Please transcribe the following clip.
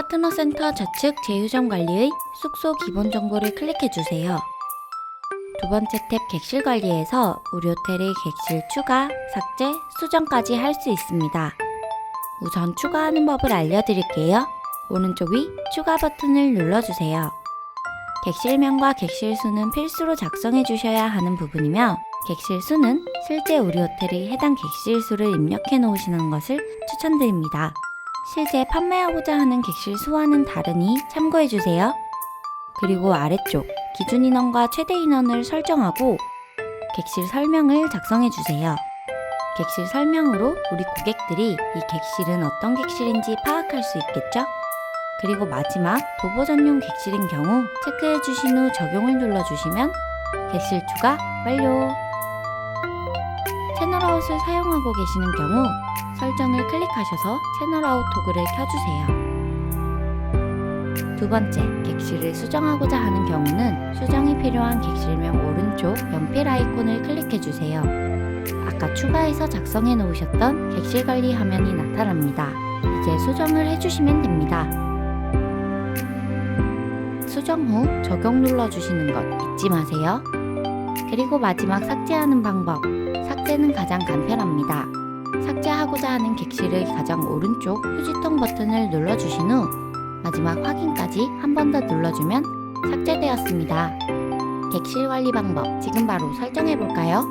파트너센터 좌측 제휴점 관리의 숙소 기본 정보를 클릭해 주세요. 두 번째 탭 객실 관리에서 우리 호텔의 객실 추가, 삭제, 수정까지 할 수 있습니다. 우선 추가하는 법을 알려드릴게요. 오른쪽 위 추가 버튼을 눌러주세요. 객실명과 객실 수는 필수로 작성해 주셔야 하는 부분이며 객실 수는 실제 우리 호텔의 해당 객실 수를 입력해 놓으시는 것을 추천드립니다. 실제 판매하고자 하는 객실 수와는 다르니 참고해 주세요. 그리고 아래쪽 기준 인원과 최대 인원을 설정하고 객실 설명을 작성해 주세요. 객실 설명으로 우리 고객들이 이 객실은 어떤 객실인지 파악할 수 있겠죠? 그리고 마지막 도보 전용 객실인 경우 체크해 주신 후 적용을 눌러 주시면 객실 추가 완료. 채널아웃을 사용하고 계시는 경우 설정을 클릭하셔서 채널 아웃 토글을 켜주세요. 두 번째, 객실을 수정하고자 하는 경우는 수정이 필요한 객실명 오른쪽 연필 아이콘을 클릭해 주세요. 아까 추가해서 작성해 놓으셨던 객실 관리 화면이 나타납니다. 이제 수정을 해주시면 됩니다. 수정 후 적용 눌러주시는 것 잊지 마세요. 그리고 마지막 삭제하는 방법. 삭제는 가장 간편합니다. 삭제하고자 하는 객실의 가장 오른쪽 휴지통 버튼을 눌러주신 후 마지막 확인까지 한 번 더 눌러주면 삭제되었습니다. 객실 관리 방법 지금 바로 설정해 볼까요?